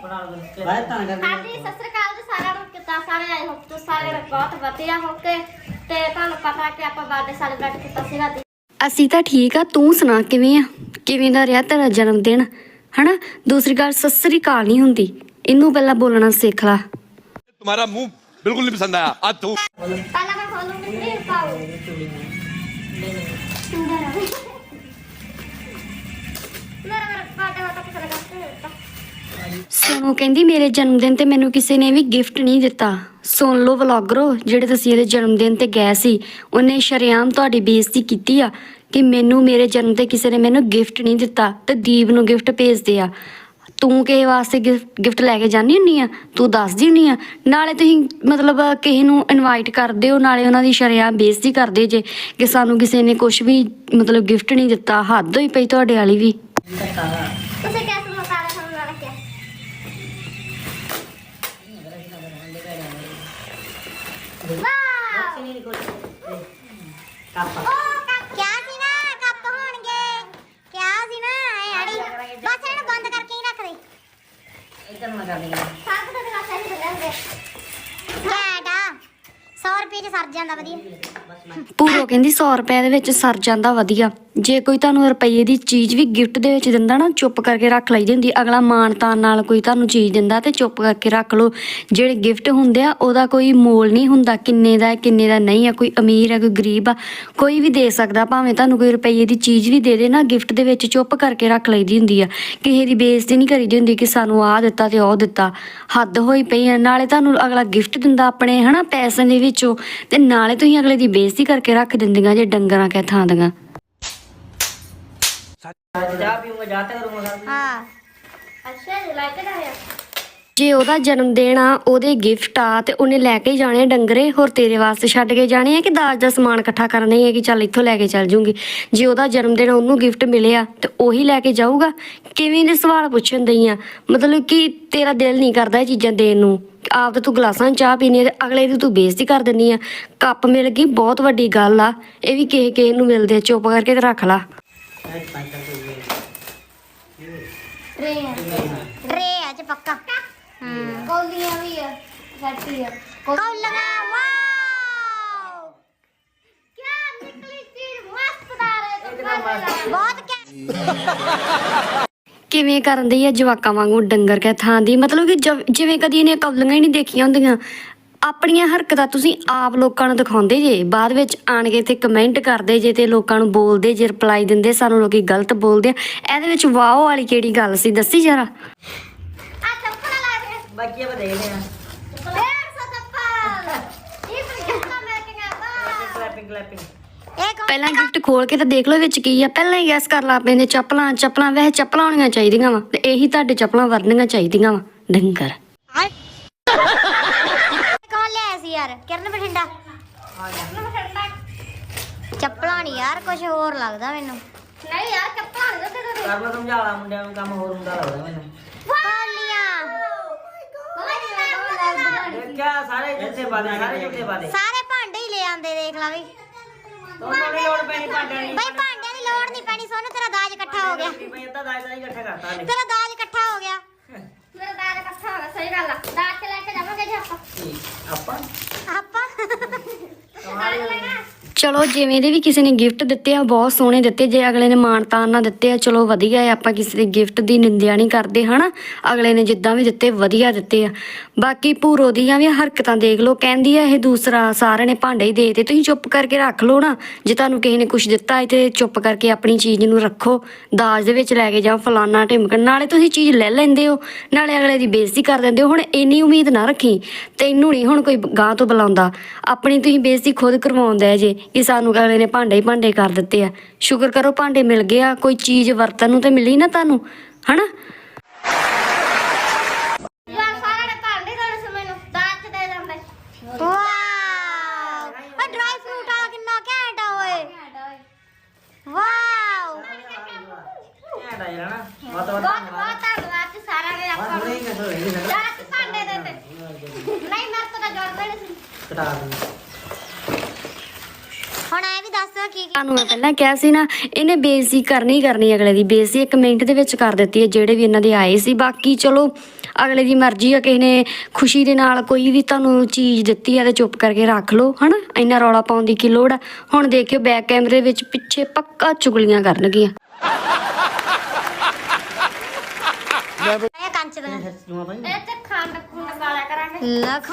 ਬਾਹਰ ਤਾਂ ਕਰ ਹਾਂਜੀ ਸਤਿ ਸ੍ਰੀ ਅਕਾਲ ਜੀ ਸਾਰਿਆਂ ਨੂੰ ਕਿੱਦਾਂ ਸਾਰੇ ਆਏ ਹੋ ਤੁਸੀਂ ਸਾਰੇ ਬਹੁਤ ਵਧੀਆ ਹੋ ਕੇ ਤੇ ਤੁਹਾਨੂੰ ਪਤਾ ਕਿ ਆਪਾਂ ਬਰਥਡੇ ਸੈਲੀਬ੍ਰੇਟ ਕੀਤਾ ਸੀਗਾ ਦੀ ਅਸੀਂ ਤਾਂ ਠੀਕ ਆ ਤੂੰ ਸੁਣਾ ਕਿਵੇਂ ਆ ਕਿਵੇਂ ਦਾ ਰਿਹਾ ਤੇਰਾ ਜਨਮ ਦਿਨ ਹਨਾ ਦੂਸਰੀ ਗੱਲ ਸਤਿ ਸ੍ਰੀ ਅਕਾਲ ਨਹੀਂ ਹੁੰਦੀ ਇਹਨੂੰ ਪਹਿਲਾਂ ਬੋਲਣਾ ਸਿੱਖ ਲੈ तुम्हारा मुंह बिल्कुल नहीं पसंद आया आज तू ਪਹਿਲਾਂ ਮੈਂ ਖੋਲੂੰਗੀ ਫਿਰ ਪਾਓ ਸੋਨੂੰ ਕਹਿੰਦੀ ਮੇਰੇ ਜਨਮ ਦਿਨ ਤੇ ਮੈਨੂੰ ਕਿਸੇ ਨੇ ਵੀ ਗਿਫਟ ਨਹੀਂ ਦਿੱਤਾ। ਸੁਣ ਲਓ ਵਲੌਗਰੋ, ਜਿਹੜੇ ਤੁਸੀਂ ਇਹਦੇ ਜਨਮ ਦਿਨ ਤੇ ਗਏ ਸੀ, ਉਹਨੇ ਸ਼ਰੇਆਮ ਤੁਹਾਡੀ ਬੇਇੱਜ਼ਤੀ ਕੀਤੀ ਆ ਕਿ ਮੈਨੂੰ ਮੇਰੇ ਜਨਮ ਤੇ ਕਿਸੇ ਨੇ ਮੈਨੂੰ ਗਿਫਟ ਨਹੀਂ ਦਿੱਤਾ ਤੇ ਦੀਪ ਨੂੰ ਗਿਫਟ ਭੇਜਦੇ ਆ। ਤੂੰ ਕਿਸੇ ਵਾਸਤੇ ਗਿਫਟ ਲੈ ਕੇ ਜਾਂਦੀ ਹੁੰਨੀ ਆ? ਤੂੰ ਦੱਸਦੀ ਹੁੰਨੀ ਆ? ਨਾਲੇ ਤੁਸੀਂ ਮਤਲਬ ਕਿਸੇ ਨੂੰ ਇਨਵਾਈਟ ਕਰਦੇ ਹੋ, ਨਾਲੇ ਉਹਨਾਂ ਦੀ ਸ਼ਰੇਆਮ ਬੇਇੱਜ਼ਤੀ ਕਰਦੇ ਜੇ ਕਿ ਸਾਨੂੰ ਕਿਸੇ ਨੇ ਕੁਝ ਵੀ ਮਤਲਬ ਗਿਫਟ ਨਹੀਂ ਦਿੱਤਾ, ਹੱਦ ਹੋਈ ਪਈ ਤੁਹਾਡੇ ਵਾਲੀ ਵੀ। ਵਾਓ ਕੱਪ ਉਹ ਕੱਪ ਕਿਆ ਸੀ ਨਾ ਕੱਪ ਹੋਣਗੇ ਕਿਆ ਸੀ ਨਾ ਐ ਅੜੀ ਬਸ ਇਹਨੂੰ ਬੰਦ ਕਰਕੇ ਹੀ ਰੱਖ ਦੇ ਇੱਧਰ ਨੂੰ ਕਰ ਦੇਗਾ ਸਭ ਦਿਖਾ ਸਹੀ ਬੁਲਾਉਂਦੇ ਕੈਡਾ 100 ਰੁਪਏ ਚ ਸਰ ਜਾਂਦਾ ਵਧੀਆ। ਪੂਰੋ ਕਹਿੰਦੀ 100 ਰੁਪਏ ਦੇ ਵਿੱਚ ਸਰ ਜਾਂਦਾ ਵਧੀਆ। ਜੇ ਕੋਈ ਤੁਹਾਨੂੰ ਰੁਪਈਏ ਦੀ ਚੀਜ਼ ਵੀ ਗਿਫਟ ਦੇ ਵਿੱਚ ਦਿੰਦਾ ਨਾ, ਚੁੱਪ ਕਰਕੇ ਰੱਖ ਲਈ ਹੁੰਦੀ ਅਗਲਾ ਮਾਨਤਾਨ ਨਾਲ ਕੋਈ ਤੁਹਾਨੂੰ ਚੀਜ਼ ਦਿੰਦਾ ਤੇ ਚੁੱਪ ਕਰਕੇ ਰੱਖ ਲਓ। ਜਿਹੜੇ ਗਿਫਟ ਹੁੰਦੇ ਆ, ਉਹਦਾ ਕੋਈ ਮੋਲ ਨਹੀਂ ਹੁੰਦਾ ਕਿੰਨੇ ਦਾ ਕਿੰਨੇ ਦਾ ਨਹੀਂ ਆ ਕੋਈ ਅਮੀਰ ਆ ਕੋਈ ਗਰੀਬ ਆ, ਕੋਈ ਵੀ ਦੇ ਸਕਦਾ। ਭਾਵੇਂ ਤੁਹਾਨੂੰ ਕੋਈ ਰੁਪਈਏ ਦੀ ਚੀਜ਼ ਵੀ ਦੇ ਦੇ ਨਾ ਗਿਫਟ ਦੇ ਵਿੱਚ ਚੁੱਪ ਕਰਕੇ ਰੱਖ ਲਈਦੀ ਹੁੰਦੀ ਆ। ਕਿਸੇ ਦੀ ਬੇਇੱਜ਼ਤੀ ਨਹੀਂ ਕਰੀਦੀ ਹੁੰਦੀ, ਕਿ ਸਾਨੂੰ ਆਹ ਦਿੱਤਾ ਤੇ ਉਹ ਦਿੱਤਾ। ਹੱਦ ਹੋਈ ਪਈ ਆ। ਨਾਲੇ ਤੁਹਾਨੂੰ ਅਗਲਾ ਗਿਫਟ ਦਿੰਦਾ ਆਪਣੇ, ਹਨਾ ਪੈਸੇ ਦੇ ਵਿੱਚੋਂ। ਤੇ ਨਾਲੇ ਤੁਸੀਂ ਅਗਲੇ ਦੀ ਬੇਇੱਜ਼ਤੀ ਕਰਕੇ ਰੱਖ ਦਿੰਦੀਆਂ ਜੇ ਡੰਗਰਾਂ ਕਹਿ ਥਾਂ ਦੀਆਂ। ਚਾਹ ਜਾ ਤੇ ਕਰੂੰਗਾ ਸਰ ਹਾਂ। ਅੱਛਾ ਜੀ ਲਾਈਕ it ਆਇਆ। ਜੇ ਉਹਦਾ ਜਨਮ ਦਿਨ ਆ ਉਹਦੇ ਗਿਫਟ ਆ ਤੇ ਉਹਨੇ ਲੈ ਕੇ ਜਾਣੇ ਆ ਡੰਗਰੇ ਹੋਰ ਤੇਰੇ ਵਾਸਤੇ ਛੱਡ ਕੇ ਜਾਣੇ ਆ ਕਿ ਦਾਜ ਦਾ ਸਮਾਨ ਇਕੱਠਾ ਕਰਨਾ ਹੀ ਹੈ ਕਿ ਚੱਲ ਇੱਥੋਂ ਲੈ ਕੇ ਚੱਲ ਜੂੰਗੀ। ਜੇ ਉਹਦਾ ਜਨਮ ਦਿਨ ਉਹਨੂੰ ਗਿਫਟ ਮਿਲਿਆ ਤੇ ਉਹੀ ਲੈ ਕੇ ਜਾਊਗਾ। ਕਿਵੇਂ ਦੇ ਸਵਾਲ ਪੁੱਛਣ ਦਈ ਆ? ਮਤਲਬ ਕਿ ਤੇਰਾ ਦਿਲ ਨਹੀਂ ਕਰਦਾ ਇਹ ਚੀਜ਼ਾਂ ਦੇਣ ਨੂੰ। ਆਪ ਤਾਂ ਤੂੰ ਗਲਾਸਾਂ 'ਚ ਚਾਹ ਪੀਣੀ ਆ ਤੇ ਅਗਲੇ ਦੀ ਤੂੰ ਬੇਇੱਜ਼ਤੀ ਕਰ ਦਿੰਦੀ ਆ। ਕੱਪ ਮਿਲ ਗਈ ਬਹੁਤ ਵੱਡੀ ਗੱਲ ਆ। ਇਹ ਵੀ ਕਿਸੇ ਕਿਸੇ ਨੂੰ ਮਿਲਦੇ ਆ ਚੁੱਪ ਕਰਕੇ ਤੇ ਰੱਖ ਲਾ। ਟਰੇ ਹੈ ਟਰੇ ਹੈ ਚ ਪੱਕਾ। ਹੂੰ। ਕੌਲੀਆਂ ਵੀ ਹੈ ਫੈਕਟਰੀ ਹੈ ਕੌਲੀਆਂ ਵਾਓ! ਕੀ ਨਿਕਲੀ ਚੀਜ਼ ਮਸਤਦਾਰ ਹੈ ਬਹੁਤ ਕੈ ਕਿਵੇਂ ਕਰਨ ਦੀ ਆ ਜਵਾਕਾਂ ਵਾਂਗੂ ਡੰਗਰ ਕਹਿ ਥਾਂ ਦੀ? ਮਤਲਬ ਕਿ ਜਵ- ਜਿਵੇਂ ਕਦੀ ਇਹਨੇ ਕਬਲੀਆਂ ਹੀ ਨਹੀਂ ਦੇਖੀਆਂ ਹੁੰਦੀਆਂ। ਆਪਣੀਆਂ ਹਰਕਤਾਂ ਤੁਸੀਂ ਆਪ ਲੋਕਾਂ ਨੂੰ ਦਿਖਾਉਂਦੇ ਜੇ। ਬਾਅਦ ਵਿੱਚ ਆਣ ਕੇ ਤੇ ਕਮੈਂਟ ਕਰਦੇ ਜੇ ਤੇ ਲੋਕਾਂ ਨੂੰ ਬੋਲਦੇ ਜੇ ਰਿਪਲਾਈ ਦਿੰਦੇ ਸਾਨੂੰ ਲੋਕੀ ਗਲਤ ਬੋਲਦੇ ਆ। ਇਹਦੇ ਵਿੱਚ ਵਾਓ ਵਾਲੀ ਕਿਹੜੀ ਗੱਲ ਸੀ? ਦੱਸੀ ਜਰਾ। ਆ ਚੱਪਲ ਲਾ ਦੇ। ਬਾਕੀ ਆਪਾਂ ਦੇਖਦੇ ਆ 150 ਚੱਪਲ। ਇਹ ਵੀ ਕਿੰਨਾ ਮੈਕਿੰਗ ਹੈ ਵਾਓ ਕਲੈਪਿੰਗ ਕਲੈਪਿੰਗ ਇਹ ਕੌਣ ਪਹਿਲਾਂ ਗਿਫਟ ਖੋਲ ਕੇ ਤਾਂ ਦੇਖ ਲਓ ਵਿੱਚ ਕੀ ਆ। ਪਹਿਲਾਂ ਹੀ ਗੈਸ ਕਰ ਲਾ ਪੈਂਦੇ ਚੱਪਲਾਂ ਚੱਪਲਾਂ ਵੈਸੇ ਚੱਪਲਾਂ ਹੋਣੀਆਂ ਚਾਹੀਦੀਆਂ ਵਾ ਤੇ ਇਹੀ ਤੁਹਾਡੇ ਚੱਪਲਾਂ ਵਰਨੀਆਂ ਚਾਹੀਦੀਆਂ ਵਾ। ਡੰਗਰ। ਸੀ ਯਾਰ। ਕਿਰਨ ਬਠਿੰਡਾ। ਚੱਪਲਾਂ ਨਹੀਂ ਯਾਰ ਕੁਝ ਹੋਰ ਲੱਗਦਾ ਮੈਨੂੰ। ਨਹੀਂ ਯਾਰ ਚੱਪਲਾਂ ਨਹੀਂ ਲੱਗਦੇ ਕਰਨਾ ਸਮਝਾਲਾ ਮੁੰਡਿਆਂ ਨੂੰ ਕੰਮ ਹੋਰ ਹੁੰਦਾ ਲੱਗਦਾ ਮੈਨੂੰ। ਦੇਖਿਆ ਸਾਰੇ ਜੁੱਤੇ ਪਾਦੇ ਸਾਰੇ ਜੁੱਤੇ ਪਾਦੇ ਸਾਰੇ ਭਾਂਡੇ ਹੀ ਲੈ ਆਂਦੇ ਦੇਖ ਲਾ ਵੀ। ਤੁਹਾਨੂੰ ਨਹੀਂ ਲੋੜ ਪੈਣੀ ਭਾਂਡਿਆਂ ਦੀ। ਬਈ ਭਾਂਡਿਆਂ ਦੀ ਲੋੜ ਨਹੀਂ ਪੈਣੀ ਸੋਨੂੰ ਤੇਰਾ ਦਾਜ ਇਕੱਠਾ ਹੋ ਗਿਆ। ਮੈਂ ਅੱਧਾ ਦਾਜ ਦਾ ਹੀ ਇਕੱਠਾ ਕਰਤਾ ਤੇਰਾ ਦਾਜ ਇਕੱਠਾ ਹੋ ਗਿਆ। ਮੇਰਾ ਦਾਜ ਇਕੱਠਾ ਹੋ ਗਿਆ ਸਹੀ ਗੱਲ ਆ। ਦਾਜ ਤੇ ਲੈ ਕੇ ਠੀਕ ਆਪਾਂ ਆਪਾਂ ਚਲੋ ਜਿਵੇਂ ਦੇ ਵੀ ਕਿਸੇ ਨੇ ਗਿਫਟ ਦਿੱਤੇ ਆ, ਬਹੁਤ ਸੋਹਣੇ ਦਿੱਤੇ, ਜੇ ਅਗਲੇ ਨੇ ਮਾਨਤਾਨ ਨਾਲ ਦਿੱਤੇ ਆ, ਚਲੋ ਵਧੀਆ ਹੈ ਆਪਾਂ ਕਿਸੇ ਦੇ ਗਿਫਟ ਦੀ ਨਿੰਦਿਆ ਨਹੀਂ ਕਰਦੇ, ਹਨਾ? ਅਗਲੇ ਨੇ ਜਿੱਦਾਂ ਵੀ ਦਿੱਤੇ, ਵਧੀਆ ਦਿੱਤੇ ਆ। ਬਾਕੀ ਭੂਰੋ ਦੀਆਂ ਵੀ ਹਰਕਤਾਂ ਦੇਖ ਲਓ, ਕਹਿੰਦੀ ਆ ਇਹ ਦੂਸਰਾ ਸਾਰਿਆਂ ਨੇ ਭਾਂਡੇ ਹੀ ਦੇ ਤੇ ਤੁਸੀਂ ਚੁੱਪ ਕਰਕੇ ਰੱਖ ਲਓ ਨਾ। ਜੇ ਤੁਹਾਨੂੰ ਕਿਸੇ ਨੇ ਕੁਝ ਦਿੱਤਾ ਹੈ ਤੇ ਚੁੱਪ ਕਰਕੇ ਆਪਣੀ ਚੀਜ਼ ਨੂੰ ਰੱਖੋ, ਦਾਜ ਦੇ ਵਿੱਚ ਲੈ ਕੇ ਜਾਓ, ਫਲਾਨਾ ਢਿਮਕਣ। ਨਾਲੇ ਤੁਸੀਂ ਚੀਜ਼ ਲੈ ਲੈਂਦੇ ਹੋ, ਨਾਲੇ ਅਗਲੇ ਦੀ ਬੇਇੱਜ਼ਤੀ ਕਰ ਦਿੰਦੇ ਹੋ, ਹੁਣ ਇੰਨੀ ਉਮੀਦ ਨਾ ਰੱਖੀ, ਤੈਨੂੰ ਨਹੀਂ ਹੁਣ ਕੋਈ ਗਾਂ ਤੋਂ ਬੁਲਾਉਂਦਾ। ਆਪਣੀ ਤੁਸੀਂ ਬੇਇੱਜ਼ਤੀ ਖੁਦ ਕਰਵਾਉਂਦਾ ਜੇ ਕਿ ਸਾਨੂੰ ਅਗਲੇ ਨੇ ਭਾਂਡੇ ਹੀ ਭਾਂਡੇ ਕਰ ਦਿੱਤੇ ਆ। ਸ਼ੁਕਰ ਕਰੋ ਭਾਂਡੇ ਮਿਲ ਗਏ ਆ ਕੋਈ ਚੀਜ਼ ਵਰਤਨ ਨੂੰ ਤੇ ਮਿਲੀ ਨਾ ਤੁਹਾਨੂੰ ਹਨਾ? ਇਹ ਕਟਾ ਦਿੰਦੇ। ਹੁਣ ਐ ਵੀ ਦੱਸ ਕੀ ਤੁਹਾਨੂੰ ਮੈਂ ਪਹਿਲਾਂ ਕਿਹਾ ਸੀ ਨਾ ਇਹਨੇ ਬੇਇੱਜ਼ਤੀ ਕਰਨੀ ਹੀ ਕਰਨੀ ਅਗਲੇ ਦੀ। ਬੇਇੱਜ਼ਤੀ ਇੱਕ ਮਿੰਟ ਦੇ ਵਿੱਚ ਕਰ ਦਿੱਤੀ ਹੈ ਜਿਹੜੇ ਵੀ ਇਹਨਾਂ ਦੇ ਆਏ ਸੀ। ਬਾਕੀ ਚਲੋ ਅਗਲੇ ਦੀ ਮਰਜ਼ੀ ਆ ਕਿਸੇ ਨੇ ਖੁਸ਼ੀ ਦੇ ਨਾਲ ਕੋਈ ਵੀ ਤੁਹਾਨੂੰ ਚੀਜ਼ ਦਿੱਤੀ ਹੈ ਤੇ ਚੁੱਪ ਕਰਕੇ ਰੱਖ ਲਓ ਹਨਾ? ਇੰਨਾ ਰੌਲਾ ਪਾਉਣ ਦੀ ਕੀ ਲੋੜ ਆ? ਹੁਣ ਦੇਖਿਓ ਬੈਕ ਕੈਮਰੇ ਵਿੱਚ ਪਿੱਛੇ ਪੱਕਾ ਚੁਗਲੀਆਂ ਕਰਨਗੀਆਂ। ਇਹ ਕੰਚ ਦਾ। ਸੱਚੂਆਂ ਭਾਈ ਇਹ ਤੇ ਖੰਡ ਖੁੰਡ ਵਾਲਾ ਕਰਾਂਗੇ। ਲੱਖ।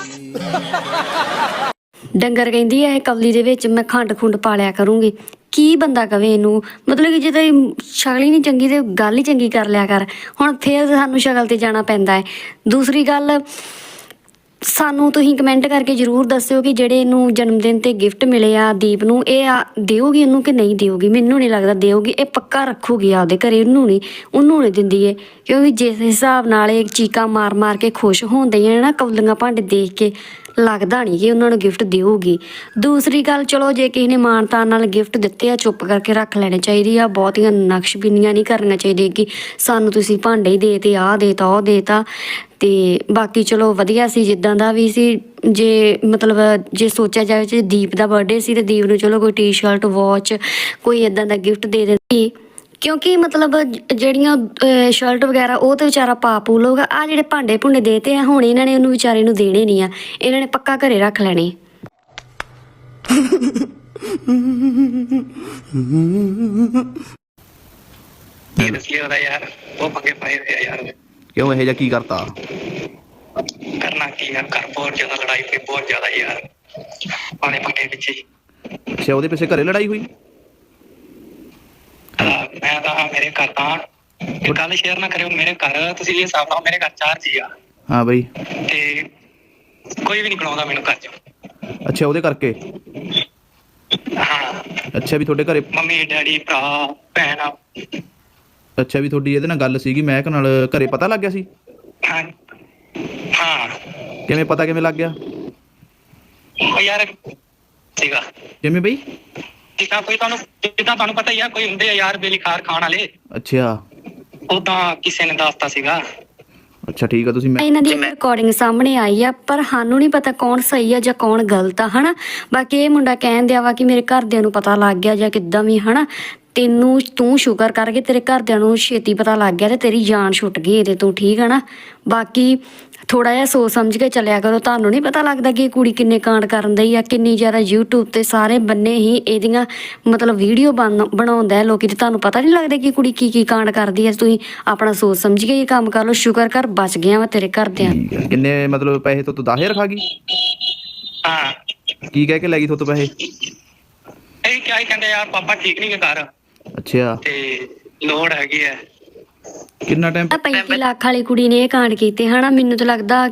ਡੰਗਰ ਕਹਿੰਦੀ ਹੈ ਇਹ ਕਵਲੀ ਦੇ ਵਿੱਚ ਮੈਂ ਖੰਡ ਖੁੰਡ ਪਾ ਲਿਆ ਕਰੂੰਗੀ। ਕੀ ਬੰਦਾ ਕਵੇ ਇਹਨੂੰ? ਮਤਲਬ ਕਿ ਜੇ ਤੇਰੀ ਸ਼ਕਲ ਹੀ ਨਹੀਂ ਚੰਗੀ ਤੇ ਗੱਲ ਹੀ ਚੰਗੀ ਕਰ ਲਿਆ ਕਰ। ਹੁਣ ਫੇਰ ਸਾਨੂੰ ਸ਼ਕਲ ਤੇ ਜਾਣਾ ਪੈਂਦਾ ਹੈ। ਦੂਸਰੀ ਗੱਲ, ਸਾਨੂੰ ਤੁਸੀਂ ਕਮੈਂਟ ਕਰਕੇ ਜਰੂਰ ਦੱਸਿਓ ਕਿ ਜਿਹੜੇ ਇਹਨੂੰ ਜਨਮ ਦਿਨ ਤੇ ਗਿਫਟ ਮਿਲੇ ਆ ਦੀਪ ਨੂੰ, ਇਹ ਆ ਦੇਊਗੀ ਇਹਨੂੰ ਕਿ ਨਹੀਂ ਦੇਊਗੀ? ਮੈਨੂੰ ਨਹੀਂ ਲੱਗਦਾ ਦੇਊਗੀ। ਇਹ ਪੱਕਾ ਰੱਖੂਗੀ ਆਪਦੇ ਘਰੇ, ਉਹਨੂੰ ਨਹੀਂ ਉਹਨੂੰ ਨਹੀਂ ਦਿੰਦੀ ਏ ਕਿਉਂਕਿ ਜਿਸ ਹਿਸਾਬ ਨਾਲ ਇਹ ਚੀਕਾਂ ਮਾਰ ਮਾਰ ਕੇ ਖੁਸ਼ ਹੁੰਦੀਆਂ ਨੇ ਨਾ ਕੌਲੀਆਂ ਭਾਂਡੇ ਦੇਖ ਕੇ ਲੱਗਦਾ ਨਹੀਂ ਕਿ ਉਹਨਾਂ ਨੂੰ ਗਿਫਟ ਦੇਊਗੀ। ਦੂਸਰੀ ਗੱਲ, ਚਲੋ ਜੇ ਕਿਸੇ ਨੇ ਮਾਨਤਾ ਨਾਲ ਗਿਫਟ ਦਿੱਤੇ ਆ, ਚੁੱਪ ਕਰਕੇ ਰੱਖ ਲੈਣੇ ਚਾਹੀਦੀ ਆ। ਬਹੁਤੀਆਂ ਨਕਸ਼ਬਿੰਨੀਆਂ ਨਹੀਂ ਕਰਨੀਆਂ ਚਾਹੀਦੀਆਂ ਕਿ ਸਾਨੂੰ ਤੁਸੀਂ ਭਾਂਡੇ ਹੀ ਦੇ ਤੇ ਆਹ ਦੇ ਤਾ ਉਹ ਦੇ ਤਾ ਤੇ ਬਾਕੀ ਚਲੋ ਵਧੀਆ ਸੀ, ਜਿੱਦਾਂ ਦਾ ਵੀ ਸੀ। ਜੇ ਮਤਲਬ, ਜੇ ਸੋਚਿਆ ਜਾਵੇ, ਜੇ ਦੀਪ ਦਾ ਬਰਥਡੇ ਸੀ ਤੇ ਦੀਪ ਨੂੰ ਚਲੋ ਕੋਈ ਟੀ-ਸ਼ਰਟ ਵਾਚ ਕੋਈ ਇਦਾਂ ਦਾ ਗਿਫਟ ਦੇ ਦਿੰਦੀ। ਕਿਉਂਕਿ ਮਤਲਬ ਜ- ਜਿਹੜੀਆਂ ਸ਼ਰਟ ਵਗੈਰਾ ਉਹ ਤੇ ਵਿਚਾਰਾ ਪਾ ਪੂ ਲਊਗਾ। ਆ ਜਿਹੜੇ ਭਾਂਡੇ ਭੁੰਡੇ ਦੇਤੇ ਆ ਹੁਣ ਇਹਨਾਂ ਨੇ ਉਹਨੂੰ ਵਿਚਾਰੇ ਨੂੰ ਦੇਣੇ ਨਹੀਂ ਆ। ਇਹਨਾਂ ਨੇ ਪੱਕਾ ਘਰੇ ਰੱਖ ਲੈਣੇ। ਇਹ ਦੱਸਿਆ ਉਹਦਾ ਯਾਰ ਉਹ ਪੰਗੇ ਪਾਏ ਹੋਏ ਆ ਯਾਰ। ਕਿਉਂ ਇਹ ਜਿਹਾ ਕੀ ਕਰਤਾ? ਕਰਨਾ ਕੀ ਯਾਰ ਘਰ ਬਹੁਤ ਜ਼ਿਆਦਾ ਲੜਾਈ ਪਈ ਬਹੁਤ ਜ਼ਿਆਦਾ ਯਾਰ। ਪਾਣੇ ਪੰਗੇ ਪਿੱਛੇ ਹੀ। ਅੱਛਾ ਉਹਦੇ ਪਿੱਛੇ ਘਰੇ ਲੜਾਈ ਹੋਈ? ਮੈਂ ਤਾਂ ਮੇਰੇ ਘਰ ਤਾਂ ਇਹ ਗੱਲ ਸ਼ੇਅਰ ਨਾ ਕਰਿਓ ਮੇਰੇ ਘਰ ਤੁਸੀਂ ਇਹ ਹਿਸਾਬ ਲਾਓ ਮੇਰੇ ਘਰ ਚਾਰ ਜੀ ਆ। ਹਾਂ ਬਈ। ਤੇ ਕੋਈ ਵੀ ਨਹੀਂ ਬੁਲਾਉਂਦਾ ਮੈਨੂੰ ਘਰ ਚ। ਅੱਛਾ ਉਹਦੇ ਕਰਕੇ? ਹਾਂ। ਅੱਛਾ ਵੀ ਤੁਹਾਡੇ ਘਰੇ ਮੰਮੀ ਡੈਡੀ ਭਰਾ ਭੈਣ। ਅੱਛਾ ਵੀ ਤੁਹਾਡੀ ਇਹਦੇ ਨਾਲ ਗੱਲ ਸੀਗੀ ਮਹਿਕ ਨਾਲ ਘਰੇ ਪਤਾ ਲੱਗ ਗਿਆ ਸੀ? ਹਾਂ। ਹਾਂ। ਕਿਵੇਂ ਪਤਾ ਕਿਵੇਂ ਲੱਗ ਗਿਆ? ਉਹ ਯਾਰ ਸੀਗਾ। ਕਿਵੇਂ ਬਈ? ਜਿੱਦਾਂ ਕੋਈ ਤੁਹਾਨੂੰ ਜਿੱਦਾਂ ਤੁਹਾਨੂੰ ਪਤਾ ਹੀ ਆ ਕੋਈ ਹੁੰਦੇ ਆ ਯਾਰ ਬੇਲਿਖਾਰ ਖਾਣ ਵਾਲੇ। ਅੱਛਾ। ਉਹ ਤਾਂ ਕਿਸੇ ਨੇ ਦੱਸਤਾ ਸੀਗਾ। ਅੱਛਾ ਠੀਕ ਆ ਤੁਸੀਂ ਮੈਂ ਇਹਨਾਂ ਦੀ ਰਿਕਾਰਡਿੰਗ ਸਾਹਮਣੇ ਆਈ ਆ ਪਰ ਸਾਨੂੰ ਨਹੀਂ ਪਤਾ ਕੌਣ ਸਹੀ ਆ ਜਾਂ ਕੌਣ ਗਲਤ ਆ ਹਨਾ? ਬਾਕੀ ਇਹ ਮੁੰਡਾ ਕਹਿਣ ਦਿਆ ਵਾ ਕਿ ਮੇਰੇ ਘਰਦਿਆਂ ਨੂੰ ਪਤਾ ਲੱਗ ਗਿਆ ਜਾਂ ਕਿੱਦਾਂ ਵੀ ਹਨਾ? ਤੈਨੂੰ ਤੂੰ ਸ਼ੁਕਰ ਕਰਕੇ ਤੇਰੇ ਘਰਦਿਆਂ ਨੂੰ ਛੇਤੀ ਪਤਾ ਲੱਗ ਗਿਆ ਤੇ ਤੇਰੀ ਜਾਨ ਛੁੱਟ ਗਈ ਇਹਦੇ ਤੋਂ ਠੀਕ ਆ ਨਾ? ਬਾਕੀ ਥੋੜਾ ਜਿਹਾ ਸੋਚ ਸਮਝ ਕੇ ਚੱਲਿਆ ਕਰੋ। ਤੁਹਾਨੂੰ ਨਹੀਂ ਪਤਾ ਲੱਗਦਾ ਕਿ ਇਹ ਕੁੜੀ ਕਿੰਨੇ ਕਾਂਡ ਕਰਨ ਦਈ ਆ ਕਿੰਨੀ ਜ਼ਿਆਦਾ YouTube ਤੇ ਸਾਰੇ ਬੰਨੇ ਹੀ ਇਹਦੀਆਂ ਮਤਲਬ ਵੀਡੀਓ ਬਣਾਉਂਦਾ ਹੈ ਲੋਕੀ ਤੇ ਤੁਹਾਨੂੰ ਪਤਾ ਨਹੀਂ ਲੱਗਦਾ ਕਿ ਕੁੜੀ ਕੀ ਕੀ ਕਾਂਡ ਕਰਦੀ ਹੈ ਤੁਸੀਂ ਆਪਣਾ ਸੋਚ ਸਮਝ ਕੇ ਇਹ ਕੰਮ ਕਰ ਲਓ। ਸ਼ੁਕਰ ਕਰ ਬਚ ਗਿਆ ਵਾ ਤੇਰੇ ਘਰਦਿਆਂ ਕਿੰਨੇ ਮਤਲਬ ਪੈਸੇ ਤੋਂ ਤੂੰ 10000 ਖਾ ਗਈ? ਹਾਂ। ਕੀ ਕਹਿ ਕੇ ਲੈ ਗਈ ਤੁਹਾਡੇ ਪੈਸੇ? ਇਹ ਕਿਆ ਹੀ ਕਹਿੰਦੇ ਯਾਰ ਪਾਪਾ ਠੀਕ ਨਹੀਂ ਘਰ। ਅੱਛਾ। ਤੇ ਲੋੜ ਹੈਗੀ ਹੈ। ਕਿੰਨਾ ਟਾਈਮ ਆ 35 ਲੱਖ ਵਾਲੀ ਕੁੜੀ ਨੇ ਇਹ ਕਾਂਡ ਕੀਤੇ ਹਨਾ? ਮੈਨੂੰ ਤਾਂ ਲੱਗਦਾ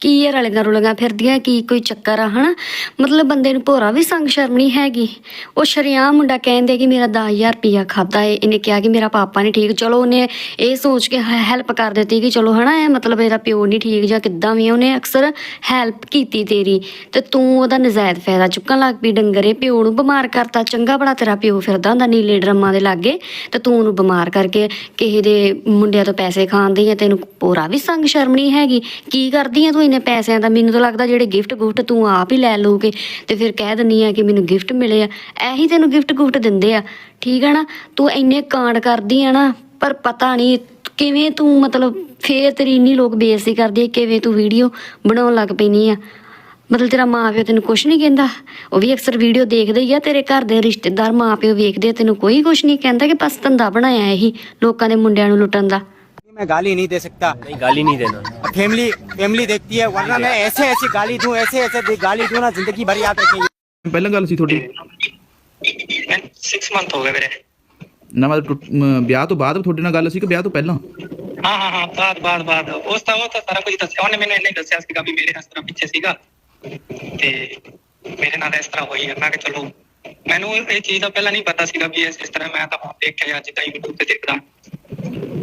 ਕੀ ਇਹ ਰਲੀਆਂ ਰੁਲੀਆਂ ਫਿਰਦੀਆਂ, ਕੀ ਕੋਈ ਚੱਕਰ ਆ, ਹਨਾ? ਮਤਲਬ ਬੰਦੇ ਨੂੰ ਭੋਰਾ ਵੀ ਸੰਗ ਸ਼ਰਮ ਨਹੀਂ ਹੈਗੀ। ਉਹ ਸ਼ਰਿਆਮ ਮੁੰਡਾ ਕਹਿੰਦੇ ਕਿ ਮੇਰਾ 10000 ਰੁਪਿਆ ਖਾਦਾ ਏ। ਇਹਨੇ ਕਿਹਾ ਕਿ ਮੇਰਾ ਪਾਪਾ ਨਹੀਂ ਠੀਕ। ਚਲੋ ਉਹਨੇ ਇਹ ਸੋਚ ਕੇ ਹੈਲਪ ਕਰ ਦਿੱਤੀ ਕਿ ਚਲੋ, ਹਨਾ, ਇਹ ਮਤਲਬ ਇਹਦਾ ਪਿਓ ਨਹੀਂ ਠੀਕ ਜਾਂ ਕਿੱਦਾਂ ਵੀ ਉਹਨੇ ਅਕਸਰ ਹੈਲਪ ਕੀਤੀ ਤੇਰੀ। ਤੇ ਤੂੰ ਉਹਦਾ ਨਜਾਇਜ਼ ਫਾਇਦਾ ਚੁੱਕਣ ਲੱਗ ਪਈ। ਡੰਗਰੇ ਪਿਓ ਨੂੰ ਬਿਮਾਰ ਕਰਤਾ। ਚੰਗਾ ਬੜਾ ਤੇਰਾ ਪਿਓ ਫਿਰਦਾ ਹੁੰਦਾ ਨੀਲੇ ਡਰਮਾਂ ਦੇ ਲਾਗੇ। ਤੇ ਤੂੰ ਉਹਨੂੰ ਬਿਮਾਰ ਕਰਕੇ ਕਿਸੇ ਦੇ ਮੁੰਡਿਆਂ ਤੋਂ ਪੈਸੇ ਖਾਂਦੀ ਆ। ਤੈਨੂੰ ਪੂਰਾ ਵੀ ਸੰਗ ਸ਼ਰਮ ਨਹੀਂ ਹੈਗੀ। ਕੀ ਕਰਦੀ ਆ ਤੂੰ ਇੰਨੇ ਪੈਸਿਆਂ ਦਾ ਮੈਨੂੰ ਤਾਂ ਲੱਗਦਾ ਜਿਹੜੇ ਗਿਫਟ ਗੁਫਟ ਤੂੰ ਆਪ ਹੀ ਲੈ ਲਊਗੇ ਤੇ ਫਿਰ ਕਹਿ ਦਿੰਨੀ ਆ ਕਿ ਮੈਨੂੰ ਗਿਫਟ ਮਿਲੇ ਆ। ਇਹੀ ਤੈਨੂੰ ਗਿਫਟ ਗੁਫਟ ਦਿੰਦੇ ਆ। ਠੀਕ ਆ ਨਾ? ਤੂੰ ਇੰਨੇ ਕਾਂਡ ਕਰਦੀ ਆ ਨਾ ਪਰ ਪਤਾ ਨਹੀਂ ਕਿਵੇਂ ਤੂੰ ਮਤਲਬ ਫੇਰ ਤੇਰੀ ਇੰਨੀ ਲੋਕ ਬੇਇੱਜ਼ਤੀ ਕਰਦੇ ਆ, ਕਿਵੇਂ ਤੂੰ ਵੀਡੀਓ ਬਣਾਉਣ ਲੱਗ ਪੈਣੀ ਆ। ਮਤਲਬ ਤੇਰਾ ਮਾਂ ਪਿਓ ਤੈਨੂੰ ਕੁਝ ਨਹੀਂ ਕਹਿੰਦਾ। ਉਹ ਵੀ ਅਕਸਰ ਵੀਡੀਓ ਦੇਖਦੇ ਹੀ ਆ ਤੇਰੇ ਘਰ ਦੇ ਰਿਸ਼ਤੇਦਾਰ ਮਾਂ ਪਿਓ ਵੇਖਦੇ ਆ ਤੈਨੂੰ ਕੋਈ ਕੁਝ ਨਹੀਂ ਕਹਿੰਦਾ ਕਿ ਬਸ ਧੰਦਾ ਬਣਾਇਆ ਇਹੀ ਲੋਕਾਂ ਦੇ ਮੁੰਡਿਆਂ ਨੂੰ ਲੁੱਟਣ ਦਾ। मैं गाली नहीं दे सकता नहीं गाली नहीं देना फैमिली फैमिली देखती है वरना मैं ऐसे ऐसे गाली दूं ऐसे ऐसे दे- गाली दूं ना जिंदगी भर याद रखेंगे ਪਹਿਲਾਂ ਗੱਲ ਸੀ ਤੁਹਾਡੀ ਮੈਂ 6 ਮੰਥ ਹੋ ਗਏ ਵੀਰੇ ਨਾ ਮਤਲਬ ਟੁੱਟ- ਮ, ਵਿਆਹ ਤੋਂ ਬਾਅਦ ਤੁਹਾਡੇ ਨਾਲ ਗੱਲ ਸੀ ਕਿ ਵਿਆਹ ਤੋਂ ਪਹਿਲਾਂ ਹਾਂ ਹਾਂ ਹਾਂ ਬਾਅਦ ਬਾਅਦ ਬਾਅਦ ਉਸ ਤਾਂ ਉਹ ਤਾਂ ਸਾਰਾ ਕੁਝ ਦੱਸਿਆ ਉਹਨੇ ਮੈਨੂੰ ਇੰਨਾ ਹੀ ਦੱਸਿਆ ਸੀਗਾ ਵੀ ਮੇਰੇ ਇਸ ਤਰ੍ਹਾਂ ਪਿੱਛੇ ਸੀਗਾ ਤੇ ਮੇਰੇ ਨਾਲ ਇਸ ਤਰ੍ਹਾਂ ਹੋਈ ਹੈ ਮੈਂ ਕਿਹਾ ਚਲੋ ਮੈਨੂੰ ਇਹ ਚੀਜ਼ ਦਾ ਪਹਿਲਾਂ ਨਹੀਂ ਪਤਾ ਸੀਗਾ ਵੀ ਇਸ ਇਸ ਤਰ੍ਹਾਂ ਮੈਂ ਤਾਂ ਹੁਣ ਦੇਖਿਆ ਅੱਜ ਤਾਂ YouTube ਤੇ ਦੇਖਦਾ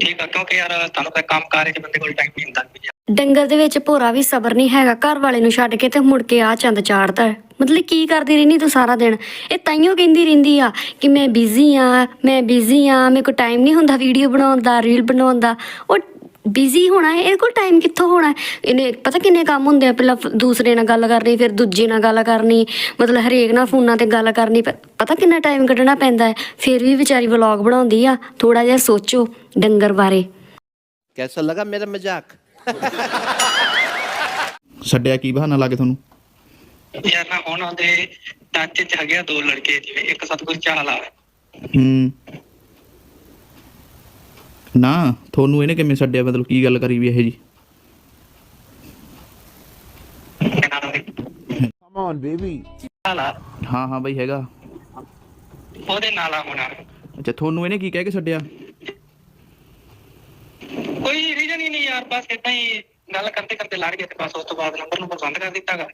ਠੀਕ ਆ ਕਿਉਂਕਿ ਯਾਰ ਤੁਹਾਨੂੰ ਪਤਾ ਕੰਮ ਕਾਰ ਚ ਬੰਦੇ ਕੋਲ ਟਾਈਮ ਨਹੀਂ ਹੁੰਦਾ। ਵੀ ਡੰਗਰ ਦੇ ਵਿੱਚ ਭੋਰਾ ਵੀ ਸਬਰ ਨਹੀਂ ਹੈਗਾ, ਘਰ ਵਾਲੇ ਨੂੰ ਛੱਡ ਕੇ ਤੇ ਮੁੜ ਕੇ ਆ ਚੰਦ ਚਾੜਦਾ ਹੈ। ਮਤਲਬ ਕੀ ਕਰਦੀ ਰਹਿੰਦੀ ਤੂੰ ਸਾਰਾ ਦਿਨ? ਇਹ ਤਾਈਓ ਕਹਿੰਦੀ ਰਹਿੰਦੀ ਆ ਕਿ ਮੈਂ ਬਿਜ਼ੀ ਆ, ਮੈਂ ਬਿਜ਼ੀ ਆ, ਮੇਰੇ ਕੋਲ ਟਾਈਮ ਨਹੀਂ ਹੁੰਦਾ ਵੀਡੀਓ ਬਣਾਉਣ ਦਾ ਰੀਲ ਬਣਾਉਣ ਦਾ। ਉਹ ਬਿਜ਼ੀ ਹੋਣਾ ਹੈ ਇਹ ਕੋਲ ਟਾਈਮ ਕਿੱਥੋਂ ਹੋਣਾ ਇਹਨੇ ਪਤਾ ਕਿੰਨੇ ਕੰਮ ਹੁੰਦੇ ਆ ਪਹਿਲਾਂ ਦੂਸਰੇ ਨਾਲ ਗੱਲ ਕਰਨੀ ਫਿਰ ਦੂਜੇ ਨਾਲ ਗੱਲ ਕਰਨੀ ਮਤਲਬ ਹਰੇਕ ਨਾਲ ਫੋਨਾਂ ਤੇ ਗੱਲ ਕਰਨੀ ਪਤਾ ਕਿੰਨਾ ਟਾਈਮ ਕੱਢਣਾ ਪੈਂਦਾ ਹੈ? ਫਿਰ ਵੀ ਵਿਚਾਰੀ ਵਲੌਗ ਬਣਾਉਂਦੀ ਆ ਥੋੜਾ ਜਿਹਾ ਸੋਚੋ ਡੰਗਰ ਬਾਰੇ। ਕਿਹਦਾ ਲੱਗਾ ਮੇਰਾ ਮਜ਼ਾਕ? ਛੱਡਿਆ ਕੀ ਬਹਾਨਾ ਲੱਗੇ ਤੁਹਾਨੂੰ? ਯਾਰ ਨਾ ਉਹਨਾਂ ਦੇ ਟੱਚ ਚ ਹੈਗੇ ਦੋ ਲੜਕੇ ਜਿਵੇਂ ਇੱਕ ਸਤਗੁਰ ਚਾਲਾ ਲਾਵੇ ਹੂੰ। ਨਾ ਤੁਹਾਨੂੰ ਇਹਨੇ ਕਿਵੇਂ ਛੱਡਿਆ? ਮਤਲਬ ਕੀ ਗੱਲ ਕਰੀ ਵੀ ਇਹ ਜੀ? ਚਾਲ ਆ ਹਾਂ ਹਾਂ ਬਈ ਹੈਗਾ। ਉਹਦੇ ਨਾਲ ਆ ਹੋਣਾ। ਅੱਛਾ ਤੁਹਾਨੂੰ ਇਹਨੇ ਕੀ ਕਹਿ ਕੇ ਛੱਡਿਆ? ਕੋਈ ਰੀਜ਼ਨ ਹੀ ਨਹੀਂ ਯਾਰ ਬਸ ਇਦਾਂ ਹੀ ਗੱਲ ਕਰਦੇ ਕਰਦੇ ਲੜ ਗਏ ਤੇ ਬਸ ਉਸ ਤੋਂ ਬਾਅਦ ਨੰਬਰ ਨੂੰ ਬੰਦ ਕਰ ਦਿੱਤਾਗਾ।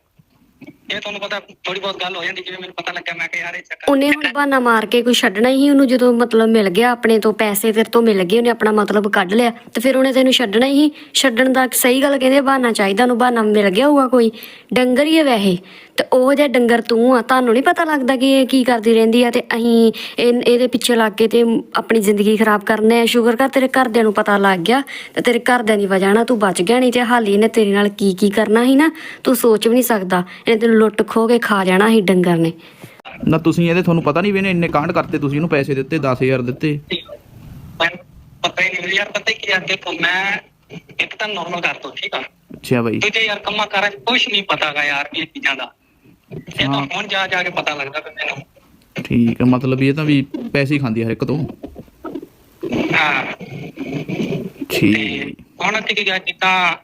ਇਹ ਤੁਹਾਨੂੰ ਪਤਾ ਥੋੜੀ ਬਹੁਤ ਗੱਲ ਹੋ ਜਾਂਦੀ ਜਿਵੇਂ ਮੈਨੂੰ ਪਤਾ ਲੱਗਾ ਮੈਂ ਕਿ ਯਾਰ ਇਹ ਚੱਕਰ ਉਹਨੇ ਹੁਣ ਬਹਾਨਾ ਮਾਰ ਕੇ ਕੋਈ ਛੱਡਣਾ ਹੀ ਉਹਨੂੰ ਜਦੋਂ ਮਤਲਬ ਮਿਲ ਗਿਆ ਆਪਣੇ ਤੋਂ ਪੈਸੇ ਤੇਰੇ ਤੋਂ ਮਿਲ ਗਏ ਉਹਨੇ ਆਪਣਾ ਮਤਲਬ ਕੱਢ ਲਿਆ ਤੇ ਫਿਰ ਉਹਨੇ ਤੈਨੂੰ ਛੱਡਣਾ ਹੀ ਛੱਡਣ ਦਾ ਸਹੀ ਗੱਲ ਕਹਿੰਦੇ ਬਹਾਨਾ ਚਾਹੀਦਾ ਉਹਨੂੰ ਬਹਾਨਾ ਮਿਲ ਗਿਆ ਹੋਊਗਾ ਕੋਈ। ਡੰਗਰ ਹੀ ਹੈ ਵੈਸੇ ਤੇ ਉਹ ਜਿਹਾ ਡੰਗਰ ਤੂੰ ਆ ਤੁਹਾਨੂੰ ਨਹੀਂ ਪਤਾ ਲੱਗਦਾ ਕਿ ਇਹ ਕੀ ਕਰਦੀ ਰਹਿੰਦੀ ਆ ਤੇ ਅਸੀਂ ਇਹ- ਇਹਦੇ ਪਿੱਛੇ ਲੱਗ ਕੇ ਤੇ ਆਪਣੀ ਜ਼ਿੰਦਗੀ ਖਰਾਬ ਕਰਨੇ ਆ ਸ਼ੁਕਰ ਕਰ ਤੇਰੇ ਘਰਦਿਆਂ ਨੂੰ ਪਤਾ ਲੱਗ ਗਿਆ ਤੇ ਤੇਰੇ ਘਰਦਿਆਂ ਦੀ ਵਜ੍ਹਾ ਨਾਲ ਤੂੰ ਬਚ ਗਿਆ ਨਹੀਂ ਤੇ ਹਾਲੀ ਇਹਨੇ ਤੇਰੇ ਨਾਲ ਕੀ ਕੀ ਕਰਨਾ ਸੀ ਨਾ ਤੂੰ ਸੋਚ ਵੀ ਨਹੀਂ ਸਕਦਾ ਇਹਨੇ ਤੈਨੂੰ ਲੁੱਟ ਖੋ ਕੇ ਖਾ ਜਾਣਾ ਸੀ ਡੰਗਰ ਨੇ। ਨਾ ਤੁਸੀਂ ਇਹਦੇ ਤੁਹਾਨੂੰ ਪਤਾ ਨਹੀਂ ਵੀ ਇਹਨੇ ਇੰਨੇ ਕਾਂਡ ਕਰਤੇ ਤੁਸੀਂ ਇਹਨੂੰ ਪੈਸੇ ਦਿੱਤੇ 10000 ਦਿੱਤੇ। ਪਤਾ ਹੀ ਨਹੀਂ ਯਾਰ ਪਤਾ ਕੀ ਆ ਦੇਖੋ ਮੈਂ ਇੱਕ ਤਾਂ ਨਾਰਮਲ ਕਰ ਦੋ ਠੀਕ ਆ। ਅੱਛਾ ਬਾਈ। ਦੂਜੇ ਯਾਰ ਕੰਮਾਂ ਕਾਰਾਂ ਕੁਝ ਨਹੀਂ ਪਤਾਗਾ ਯਾਰ ਇਹ ਚੀਜ਼ਾਂ ਦਾ। ਇਹ ਤਾਂ। ਹੁਣ ਜਾ ਜਾ ਕੇ ਪਤਾ ਲੱਗਦਾ ਕਿ ਮੈਨੂੰ। ਠੀਕ ਹੈ ਮਤਲਬ ਇਹ ਤਾਂ ਵੀ ਪੈਸੇ ਹੀ ਖਾਂਦੀ ਹਰ ਇੱਕ ਤੋਂ। ਹਾਂ। ਠੀਕ। ਹੁਣ ਤੇ ਕੀ ਗਿਆ ਜਿੱਦਾਂ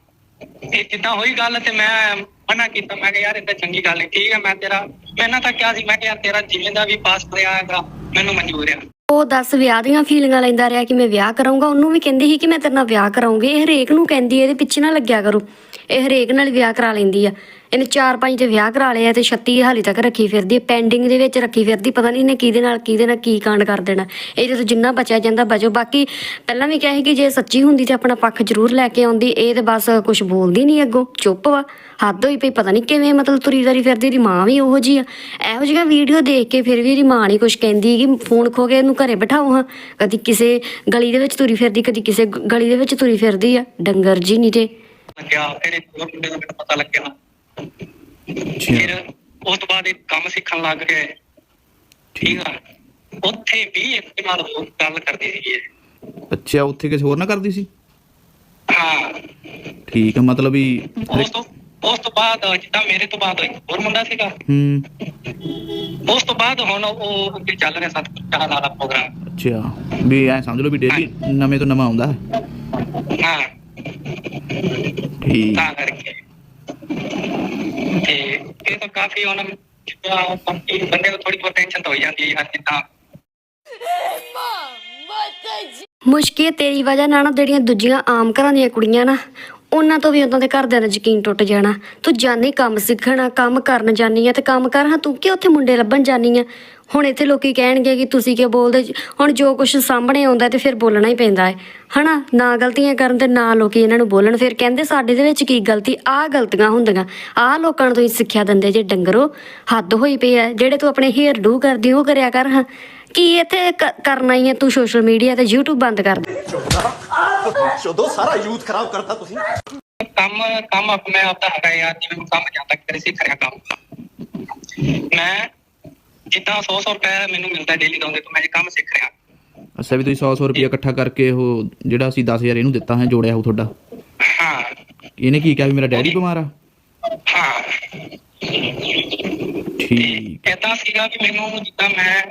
ਇਹ ਜਿੱਦਾਂ ਹੋਈ ਗੱਲ ਤੇ ਮੈਂ ਮਨਾ ਕੀਤਾ। ਮੈਂ ਕਿਹਾ, ਯਾਰ ਇਦਾਂ ਚੰਗੀ ਗੱਲ ਨਹੀਂ ਠੀਕ ਹੈ, ਮੈਂ ਤੇਰਾ ਪਹਿਲਾਂ ਤਾਂ ਕਿਹਾ ਸੀ, ਮੈਂ ਕਿਹਾ, ਯਾਰ, ਤੇਰਾ ਜਿਵੇਂ ਦਾ ਵੀ ਪਾਸ ਕਰਿਆ ਹੈਗਾ, ਮੈਨੂੰ ਮਨਜ਼ੂਰ ਆ ਉਹ 10 ਵਿਆਹ ਦੀਆਂ ਫੀਲਿੰਗਾਂ ਲੈਂਦਾ ਰਿਹਾ ਕਿ ਮੈਂ ਵਿਆਹ ਕਰਾਂਗਾ ਉਹਨੂੰ ਵੀ ਕਹਿੰਦੀ ਸੀ ਕਿ ਮੈਂ ਤੇਰੇ ਨਾਲ ਵਿਆਹ ਕਰਾਉਂਗੀ ਇਹ ਹਰੇਕ ਨੂੰ ਕਹਿੰਦੀ ਇਹਦੇ ਪਿੱਛੇ ਨਾ ਲੱਗਿਆ ਕਰੋ। ਇਹ ਹਰੇਕ ਨਾਲ ਵਿਆਹ ਕਰਾ ਲੈਂਦੀ ਆ। ਇਹਨੇ 4-5 ਤੇ ਵਿਆਹ ਕਰਾ ਲਿਆ ਤੇ 36 ਹਾਲੇ ਤੱਕ ਰੱਖੀ ਫਿਰਦੀ ਹੈ ਪੈਂਡਿੰਗ ਦੇ ਵਿੱਚ ਰੱਖੀ ਫਿਰਦੀ, ਪਤਾ ਨਹੀਂ ਇਹਨੇ ਕਿਹਦੇ ਨਾਲ ਕਿਹਦੇ ਨਾਲ ਕੀ ਕਾਂਡ ਕਰ ਦੇਣਾ। ਇਹ ਜਦੋਂ ਜਿੰਨਾ ਬਚਿਆ ਜਾਂਦਾ, ਬਚੋ। ਬਾਕੀ ਪਹਿਲਾਂ ਵੀ ਕਿਹਾ ਸੀ ਕਿ ਜੇ ਸੱਚੀ ਹੁੰਦੀ ਤੇ ਆਪਣਾ ਪੱਖ ਜ਼ਰੂਰ ਲੈ ਕੇ ਆਉਂਦੀ। ਇਹ ਤੇ ਬਸ ਕੁਝ ਬੋਲਦੀ ਨਹੀਂ ਅੱਗੋਂ, ਚੁੱਪ ਵਾ। ਹੱਦ ਹੋਈ ਪਈ, ਪਤਾ ਨਹੀਂ ਕਿਵੇਂ ਮਤਲਬ ਤੁਰੀ ਤਰੀ ਫਿਰਦੀ, ਇਹਦੀ ਮਾਂ ਵੀ ਉਹੋ ਜੀ ਆ। ਇਹੋ ਜਿਹੀਆਂ ਵੀਡੀਓ ਦੇਖ ਕੇ ਫਿਰ ਵੀ ਇਹਦੀ ਮਾਂ ਨਹੀਂ ਕੁਝ ਕਹਿੰਦੀ ਕਿ ਫੋਨ ਖੋ ਕੇ ਇਹਨੂੰ ਘਰੇ ਬਿਠਾਓ, ਹਾਂ। ਕਦੀ ਕਿਸੇ ਗਲੀ ਦੇ ਵਿੱਚ ਤੁਰੀ ਫਿਰਦੀ, ਕਦੀ ਕਿਸੇ ਗਲੀ ਦੇ ਵਿੱਚ ਤੁਰੀ ਫਿਰਦੀ ਆ। ਡੰਗਰ ਜੀ ਨਹੀਂ ਤੇ ਲੱਗਿਆ, ਫਿਰ ਇੱਕ ਹੋਰ ਮੁੰਡੇ ਦਾ ਮੈਨੂੰ ਪਤਾ ਲੱਗਿਆ ਫਿਰ ਉਸ ਤੋਂ ਬਾਅਦ ਇਹ ਕੰਮ ਸਿੱਖਣ ਲੱਗ ਗਏ। ਠੀਕ। ਆ। ਉੱਥੇ ਵੀ ਇੱਕ ਨਾਲ ਹੋਰ ਗੱਲ ਕਰਦੀ ਸੀ ਇਹ। ਅੱਛਾ ਉੱਥੇ ਕਿਸੇ ਹੋਰ ਨਾਲ ਕਰਦੀ ਸੀ? ਹਾਂ। ਠੀਕ ਹੈ ਮਤਲਬ ਵੀ ਉਸ ਤੋਂ ਉਸ ਤੋਂ ਬਾਅਦ ਜਿੱਦਾਂ ਮੇਰੇ ਤੋਂ ਬਾਅਦ ਇੱਕ ਹੋਰ ਮੁੰਡਾ ਸੀਗਾ। ਹੂੰ। ਉਸ ਤੋਂ ਬਾਅਦ ਹੁਣ ਉਹ ਅੱਗੇ ਚੱਲ ਰਿਹਾ ਸਤਿਗੁਰ ਚਾਹ ਵਾਲਾ ਪ੍ਰੋਗਰਾਮ। ਅੱਛਾ ਵੀ ਐ ਸਮਝ ਲਓ ਵੀ ਡੇਲੀ ਨਵੇਂ ਤੋਂ ਨਵਾਂ ਆਉਂਦਾ ਹਾਂ। ਠੀਕ। ਤਾਂ ਕਰਕੇ। ਤੇ ਇਹ ਤਾਂ ਕਾਫੀ ਹੁਣ ਜਿੱਦਾਂ ਬੰਦੇ ਨੂੰ ਥੋੜੀ ਬਹੁਤ ਟੈਨਸ਼ਨ ਤਾਂ ਹੋ ਜਾਂਦੀ ਹੈ ਜਿੱਦਾਂ ਮੁਸ਼ਕਿਲ ਤੇਰੀ ਵਜ੍ਹਾ ਨਾਲ ਨਾ ਜਿਹੜੀਆਂ ਦੂਜੀਆਂ ਆਮ ਘਰਾਂ ਦੀਆਂ ਕੁੜੀਆਂ ਨਾ ਉਹਨਾਂ ਤੋਂ ਵੀ ਉਹਨਾਂ ਦੇ ਘਰਦਿਆਂ ਦਾ ਯਕੀਨ ਟੁੱਟ ਜਾਣਾ। ਤੂੰ ਜਾਨੀ ਕੰਮ ਸਿੱਖਣਾ, ਕੰਮ ਕਰਨ ਜਾਨੀ ਆ ਤੇ ਕੰਮ ਕਰ। ਹਾਂ, ਤੂੰ ਕਿ ਉੱਥੇ ਮੁੰਡੇ ਲੱਭਣ ਜਾਨੀ ਆ? ਹੁਣ ਇੱਥੇ ਲੋਕੀ ਕਹਿਣਗੇ ਕਿ ਤੁਸੀਂ ਕੀ ਬੋਲਦੇ? ਹੁਣ ਜੋ ਕੁਝ ਸਾਹਮਣੇ ਆਉਂਦਾ ਤੇ ਫਿਰ ਬੋਲਣਾ ਹੀ ਪੈਂਦਾ ਹੈ। ਹਨਾ? ਨਾ ਗਲਤੀਆਂ ਕਰਨ ਤੇ ਨਾ ਲੋਕੀ ਇਹਨਾਂ ਨੂੰ ਬੋਲਣ। ਫਿਰ ਕਹਿੰਦੇ ਸਾਡੇ ਦੇ ਵਿੱਚ ਕੀ ਗਲਤੀ? ਆਹ ਗਲਤੀਆਂ ਹੁੰਦੀਆਂ। ਆਹ ਲੋਕਾਂ ਨੂੰ ਤੁਸੀਂ ਸਿੱਖਿਆ ਦਿੰਦੇ ਜੇ ਡੰਗਰੋ। ਹੱਦ ਹੋਈ ਪਈ ਹੈ। ਜਿਹੜੇ ਤੂੰ ਆਪਣੇ ਹੇਅਰ ਡੂ ਕਰਦੀ, ਉਹ ਕਰਿਆ ਕਰ। ਹਾਂ। ਕੀ ਇੱਥੇ ਕ- ਕਰਨਾ ਹੀ ਹੈ? ਤੂੰ ਸੋਸ਼ਲ ਮੀਡੀਆ ਤੇ YouTube ਬੰਦ ਕਰ ਦੇ। ਕੰਮ ਕੰਮ ਆਪ ਮੈਂ ਆਪਦਾ ਹੈਗਾ ਯਾਰ ਜਿਵੇਂ ਮੈਂ ਕੰਮ ਜਾਂਦਾ ਕਰੇ ਸਿੱਖ ਰਿਹਾ ਕੰਮ। ਮੈਂ ਜਿੱਦਾਂ 100 100 ਰੁਪਏ ਮੈਨੂੰ ਮਿਲਦਾ ਡੇਲੀ ਦਾ ਉਹਦੇ ਤੋਂ ਮੈਂ ਇਹ ਕੰਮ ਸਿੱਖ ਰਿਹਾ। ਅੱਛਾ ਵੀ ਤੁਸੀਂ 100 100 ਰੁਪਇਆ ਇਕੱਠਾ ਕਰਕੇ ਉਹ ਜਿਹੜਾ ਅਸੀਂ 10000 ਇਹਨੂੰ ਦਿੱਤਾ ਹੈ ਜੋੜਿਆ ਉਹ ਤੁਹਾਡਾ? ਹਾਂ। ਇਹਨੇ ਕੀ ਕਿਹਾ ਵੀ ਮੇਰਾ ਡੈਡੀ ਬਿਮਾਰ ਆ? ਹਾਂ। ਠੀਕ। ਏਦਾਂ ਸੀਗਾ ਕਿ ਮੈਨੂੰ ਜਿੱਦਾਂ ਮੈਂ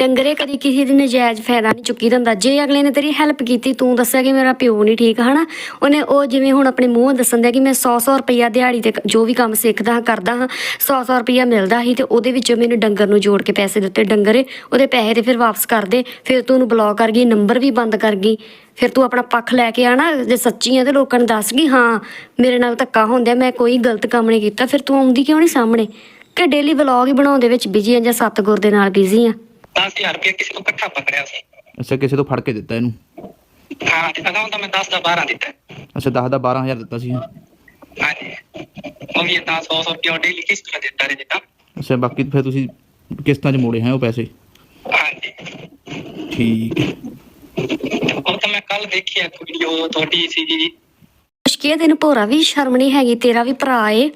ਡੰਗਰੇ ਕਦੀ ਕਿਸੇ ਦੀ ਨਜਾਇਜ਼ ਫਾਇਦਾ ਨਹੀਂ ਚੁੱਕੀ ਦਿੰਦਾ। ਜੇ ਅਗਲੇ ਨੇ ਤੇਰੀ ਹੈਲਪ ਕੀਤੀ, ਤੂੰ ਦੱਸਿਆ ਕਿ ਮੇਰਾ ਪਿਓ ਨਹੀਂ ਠੀਕ, ਹਨਾ? ਉਹਨੇ ਉਹ ਜਿਵੇਂ ਹੁਣ ਆਪਣੇ ਮੂੰਹ ਦੱਸਣ ਦਿਆ ਕਿ ਮੈਂ 100-100 ਰੁਪਈਆ ਦਿਹਾੜੀ ਤੇ ਜੋ ਵੀ ਕੰਮ ਸਿੱਖਦਾ ਹਾਂ, ਕਰਦਾ ਹਾਂ 100-100 ਰੁਪਈਆ ਮਿਲਦਾ ਸੀ ਤੇ ਉਹਦੇ ਵਿੱਚੋਂ ਮੈਨੂੰ ਡੰਗਰ ਨੂੰ ਜੋੜ ਕੇ ਪੈਸੇ ਦਿੱਤੇ। ਡੰਗਰੇ, ਉਹਦੇ ਪੈਸੇ ਤੇ ਫਿਰ ਵਾਪਸ ਕਰ ਦੇ। ਫਿਰ ਤੂੰ ਉਹਨੂੰ ਬਲੌਕ ਕਰ ਗਈ ਨੰਬਰ ਵੀ ਬੰਦ ਕਰ ਗਈ। ਫਿਰ ਤੂੰ ਆਪਣਾ ਪੱਖ ਲੈ ਕੇ ਆਣਾ, ਜੇ ਸੱਚੀ ਆ ਤੇ ਲੋਕਾਂ ਨੂੰ ਦੱਸ ਗਈ, ਹਾਂ, ਮੇਰੇ ਨਾਲ ਧੱਕਾ ਹੁੰਦਾ, ਮੈਂ ਕੋਈ ਗਲਤ ਕੰਮ ਨਹੀਂ ਕੀਤਾ। ਫਿਰ ਤੂੰ ਆਉਂਦੀ ਕਿਉਂ ਨਹੀਂ ਸਾਹਮਣੇ? ਕਿ ਡੇਲੀ ਵਲੌਗ ਹੀ ਬਣਾਉਣ ਦੇ ਵਿੱਚ ਬਿਜ਼ੀ ਆ ਜਾਂ ਸਤਗੁਰ ਦੇ ਨਾਲ ਬਿਜ਼ੀ ਆ? 10000 ਰੁਪਏ ਕਿਸੇ ਤੋਂ ਇਕੱਠਾ ਪਕੜਿਆ ਸੀ। ਅੱਛਾ ਕਿਸੇ ਤੋਂ ਫੜ ਕੇ ਦਿੱਤਾ ਇਹਨੂੰ? ਹਾਂ ਤੇ ਅਗਾਉਂ ਤਾਂ ਮੈਂ 10 ਦਾ 12 ਦਿੱਤਾ। ਅੱਛਾ 10 ਦਾ 12000 ਦਿੱਤਾ ਸੀ ਹਾਂਜੀ। ਉਹ ਵੀ ਇਦਾਂ 100 100 ਰੁਪਏ ਡੇਲੀ ਕਿਸ਼ਤ ਤੇ ਦਿੱਤਾ ਰਹੇ ਜਿੱਦਾਂ। ਅੱਛਾ ਬਾਕੀ ਫਿਰ ਤੁਸੀਂ ਕਿਸ਼ਤਾਂ 'ਚ ਮੋੜੇ ਹੈ ਉਹ ਪੈਸੇ? ਹਾਂਜੀ। ਠੀਕ ਉਹ ਤਾਂ ਮੈਂ ਕੱਲ ਦੇਖੀ ਇੱਕ ਵੀਡੀਓ ਤੁਹਾਡੀ ਸੀ ਜੀ। ਮੁਸ਼ਕਿਲ ਤੈਨੂੰ ਭੋਰਾ ਵੀ ਸ਼ਰਮ ਨਹੀਂ ਹੈਗੀ ਤੇਰਾ ਵੀ ਭਰਾ ਏ।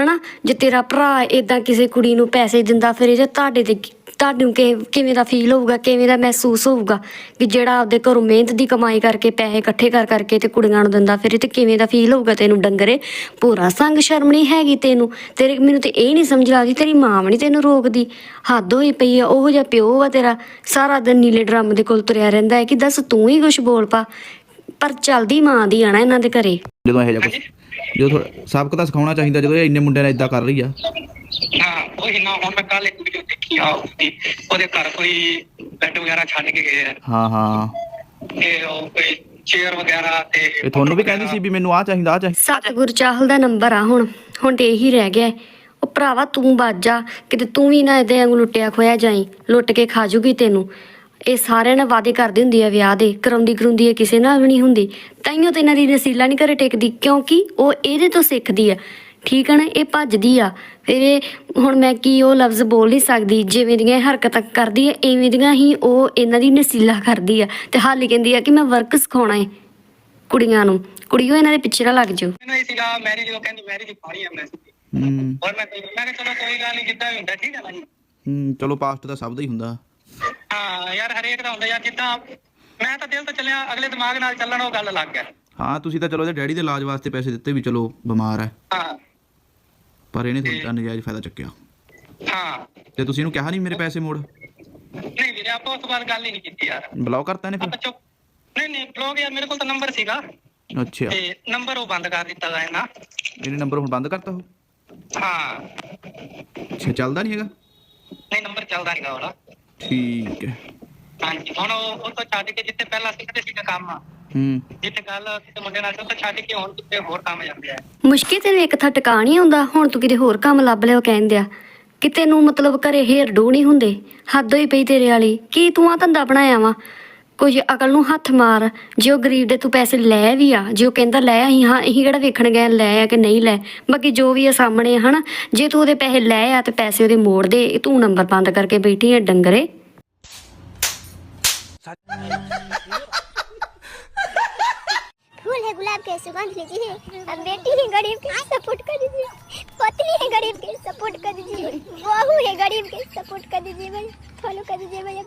ਹਨਾ? ਜੇ ਤੇਰਾ ਭਰਾ ਇਦਾਂ ਕਿਸੇ ਕੁੜੀ ਨੂੰ ਪੈਸੇ ਦਿੰਦਾ ਫਿਰ ਇਹ ਤੁਹਾਡੇ ਤੇ ਤੁਹਾਨੂੰ ਕਿਵੇਂ ਦਾ ਫੀਲ ਹੋਊਗਾ, ਕਿਵੇਂ ਦਾ ਮਹਿਸੂਸ ਹੋਊਗਾ ਕਿ ਜਿਹੜਾ ਆਪਦੇ ਘਰੋਂ ਮਿਹਨਤ ਦੀ ਕਮਾਈ ਕਰਕੇ ਪੈਸੇ ਇਕੱਠੇ ਕਰ, ਕਰਕੇ ਤੇ ਕੁੜੀਆਂ ਨੂੰ ਦਿੰਦਾ ਫਿਰ ਇਹ ਤੇ ਕਿਵੇਂ ਦਾ ਫੀਲ ਹੋਊਗਾ ਤੈਨੂੰ ਡੰਗਰੇ? ਭੋਰਾ ਸੰਗ ਸ਼ਰਮ ਨਹੀਂ ਹੈਗੀ ਤੈਨੂੰ? ਤੇਰੇ, ਮੈਨੂੰ ਤੇ ਇਹ ਨਹੀਂ ਸਮਝ ਲੱਗਦੀ ਤੇਰੀ ਮਾਂ ਵੀ ਨਹੀਂ ਤੈਨੂੰ ਰੋਕਦੀ। ਹੱਦ ਹੋਈ ਪਈ ਆ, ਉਹੋ ਜਿਹਾ ਪਿਓ ਆ ਤੇਰਾ। ਸਾਰਾ ਦਿਨ ਨੀਲੇ ਡਰਮ ਦੇ ਕੋਲ ਤੁਰਿਆ ਰਹਿੰਦਾ ਹੈ ਕਿ ਦੱਸ ਤੂੰ ਹੀ ਕੁਝ ਬੋਲ ਪਾ। ਪਰ ਚੱਲਦੀ ਮਾਂ ਦੀ ਆਣਾ ਇਹਨਾਂ ਦੇ ਘਰੇ। ਜਦੋਂ ਇਹੋ ਜਿਹਾ ਕੁਝ ਜਦੋਂ ਥੋੜਾ ਸਬਕ ਤਾਂ ਸਿਖਾਉਣਾ ਚਾਹੀਦਾ ਜਦੋਂ ਇਹ ਇੰਨੇ ਮੁੰਡਿਆਂ ਨਾਲ ਇਦਾਂ ਕਰ ਰਹੀ ਆ। ਹਾਂ ਉਹੀ ਨਾ ਹੁਣ ਮੈਂ ਕੱਲ ਇੱਕ ਵੀਡੀਓ ਦੇਖੀ ਆ ਉਹਦੀ ਉਹਦੇ ਘਰ ਕੋਈ ਬੈੱਡ ਵਗੈਰਾ ਛੱਡ ਕੇ ਗਏ ਆ। ਹਾਂ ਹਾਂ। ਤੇ ਉਹ ਕੋਈ ਚੇਅਰ ਵਗੈਰਾ ਤੇ ਇਹ ਤੁਹਾਨੂੰ ਵੀ ਕਹਿੰਦੀ ਸੀ ਵੀ ਮੈਨੂੰ ਆ ਚਾਹੀਦਾ ਆ ਚਾਹੀਦਾ। ਸਤਿਗੁਰ ਚਾਹਲ ਦਾ ਨੰਬਰ ਆ ਹੁਣ ਹੁਣ ਤੇ ਇਹੀ ਰਹਿ ਗਿਆ। ਹੈ। ਉਹ ਭਰਾਵਾ ਤੂੰ ਬਾਜ ਜਾ ਕਿਤੇ ਤੂੰ ਵੀ ਨਾ ਇਹਦੇ ਵਾਂਗੂ ਲੁੱਟਿਆ ਖੋਇਆ ਜਾਈ ਲੁੱਟ ਕੇ ਖਾ ਜੂਗੀ ਤੈਨੂੰ। ਇਹ ਸਾਰਿਆਂ ਨਾਲ ਵਾਅਦੇ ਕਰਦੀ ਹੁੰਦੀ ਆ ਵਿਆਹ ਦੇ ਕਰਾਉਂਦੀ ਕਰੁੰਦੀ ਹੈ ਕਿਸੇ ਨਾਲ ਵੀ ਨਹੀਂ ਹੁੰਦੀ। ਤਾਈਓ ਤੇ ਇਹਨਾਂ ਦੀ ਨਸੀਲਾ ਨਹੀਂ ਘਰੇ ਟਿਕਦੀ ਕਿਉਂਕਿ ਉਹ ਇਹਦੇ ਤੋਂ ਸਿੱਖਦੀ ਆ। ਠੀਕ ਹੈ ਨਾ ਇਹ ਭੱਜਦੀ ਆ। ਫਿਰ ਇਹ ਹੁਣ ਮੈਂ ਕੀ ਉਹ ਲਫ਼ਜ਼ ਬੋਲ ਨਹੀਂ ਸਕਦੀ ਜਿਵੇਂ ਦੀਆਂ ਇਹ ਹਰਕਤਾਂ ਕਰਦੀ ਹੈ ਐਵੇਂ ਦੀਆਂ ਹੀ ਉਹ ਇਹਨਾਂ ਦੀ ਨਸੀਲਾ ਕਰਦੀ ਆ। ਤੇ ਹਾਲੇ ਕਹਿੰਦੀ ਆ ਕਿ ਮੈਂ ਵਰਕ ਸਿਖਾਉਣਾ ਹੈ ਕੁੜੀਆਂ ਨੂੰ। ਕੁੜੀਓ ਇਹਨਾਂ ਦੇ ਪਿੱਛੇ ਨਾ ਲੱਗ ਜਾਓ। ਮੈਨੂੰ ਇਹ ਸੀਗਾ ਮੈਰਿਜ ਉਹ ਕਹਿੰਦੀ ਮੈਰਿਜ ਪਾਣੀ ਆ ਮੈਂ। ਹੂੰ। ਔਰ ਮੈਂ ਮੈਂ ਕਿਹਾ ਚਲੋ ਕੋਈ ਗੱਲ ਨਹੀਂ ਜਿੱਦਾਂ ਵੀ ਹੁੰਦਾ ਠੀਕ ਹੈ ਨਾ ਜੀ ਹੂੰ ਚਲੋ ਪਾਸਟ ਦਾ ਸਭ ਦਾ ਹੀ ਹੁੰਦਾ। ਹਾਂ ਯਾਰ ਹਰੇਕ ਦਾ ਹੁੰਦਾ ਯਾਰ ਜਿੱਦਾਂ ਮੈਂ ਤਾਂ ਦਿਲ ਤੋਂ ਚੱਲਿਆ ਅਗਲੇ ਦਿਮਾਗ ਨਾਲ ਚੱਲਣ ਉਹ ਗੱਲ ਲੱਗ ਗਿਆ ਹਾਂ ਤੁਸੀਂ ਤਾਂ ਚਲੋ ਇਹਦੇ ਡੈਡੀ ਦੇ ਇਲਾਜ ਵਾਸਤੇ ਪੈਸੇ ਦਿੱਤੇ ਵੀ ਚਲੋ ਬਿਮਾਰ ਹੈ। ਹਾਂ। ਪਰ ਇਹਨੇ ਤੁਹਾਡਾ ਨਜਾਇਜ਼ ਫਾਇਦਾ ਚੱਕਿਆ। ਹਾਂ। ਤੇ ਤੁਸੀਂ ਇਹਨੂੰ ਕਿਹਾ ਨਹੀਂ ਮੇਰੇ ਪੈਸੇ ਮੋੜ? ਨਹੀਂ ਵੀਰੇ ਆਪਾਂ ਉਸ ਬਾਅਦ ਗੱਲ ਹੀ ਨਹੀਂ ਕੀਤੀ ਯਾਰ। ਬਲੌਕ ਕਰਤਾ ਇਹਨੇ ਆਪਾਂ ਚੁੱਪ ਨਹੀਂ ਨਹੀਂ ਬਲੌਗ ਯਾਰ ਮੇਰੇ ਕੋਲ ਤਾਂ ਨੰਬਰ ਸੀਗਾ। ਫਿਰ ਅੱਛਾ। ਤੇ ਨੰਬਰ ਉਹ ਬੰਦ ਕਰ ਦਿੱਤਾ ਗਾ ਨਾ ਇਹਨੇ ਨੰਬਰ ਹੁਣ ਬੰਦ ਕਰਤਾ ਉਹ? ਹਾਂ। ਅੱਛਾ ਚੱਲਦਾ ਨਹੀਂ ਹੈਗਾ? ਨਹੀਂ ਨੰਬਰ ਚੱਲਦਾ ਨਹੀਂਗਾ ਉਹਦਾ। ਠੀਕ ਹੈ। ਹਾਂਜੀ ਹੁਣ ਉਹ ਉਹ ਤੋਂ ਛੱਡ ਕੇ ਜਿੱਥੇ ਪਹਿਲਾਂ ਸਿੱਖਦੇ ਸੀਗਾ ਕੰਮ। ਹੂੰ। ਜਿੱਥੇ ਗੱਲ ਕਿਸੇ ਮੁੰਡੇ ਨਾਲ ਸੀ, ਉਹ ਤੋਂ ਛੱਡ ਕੇ ਹੁਣ ਕਿਤੇ ਹੋਰ ਕੰਮ ਜਾਂਦੇ ਆ। ਮੁਸ਼ਕਿਲ ਤੈਨੂੰ ਇੱਕ ਥਾਂ ਟਿਕਾ ਨਹੀਂ ਆਉਂਦਾ ਹੁਣ ਤੂੰ ਕਿਤੇ ਹੋਰ ਕੰਮ ਲੱਭ ਲਿਆ ਉਹ ਕਹਿੰਦੇ ਆ ਕਿ ਤੈਨੂੰ ਮਤਲਬ ਘਰੇ ਹੇਰ ਡੂ ਨਹੀਂ ਹੁੰਦੇ ਹੱਦ ਹੋਈ ਪਈ ਤੇਰੇ ਵਾਲੀ। ਕੀ ਤੂੰ ਆ ਧੰਦਾ ਬਣਾਇਆ ਵਾ? ਕੁਝ ਅਕਲ ਨੂੰ ਹੱਥ ਮਾਰ ਜੇ ਉਹ ਗਰੀਬ ਦੇ ਤੂੰ ਪੈਸੇ ਲੈ ਵੀ ਆ ਜੇ ਉਹ ਕਹਿੰਦਾ ਲੈ ਅਸੀਂ ਹਾਂ ਅਸੀਂ ਕਿਹੜਾ ਵੇਖਣ ਗਏ ਲੈ ਆ ਕਿ ਨਹੀਂ ਲੈ ਬਾਕੀ ਜੋ ਵੀ ਆ ਸਾਹਮਣੇ ਆ, ਹਨਾ ਜੇ ਤੂੰ ਉਹਦੇ ਪੈਸੇ ਲੈ ਆ ਤੇ ਪੈਸੇ ਉਹਦੇ ਮੋੜ ਦੇ ਤੂੰ ਨੰਬਰ ਬੰਦ ਕਰਕੇ ਬੈਠੀ ਹੈ ਡੰਗਰੇ फूल है गुलाब के सुगंध लीजिए अब बेटी है गरीब के सपोर्ट कर दीजिए पत्नी है गरीब के सपोर्ट कर दीजिए बहू है गरीब के सपोर्ट कर दीजिए भाई फॉलो कर दीजिए भैया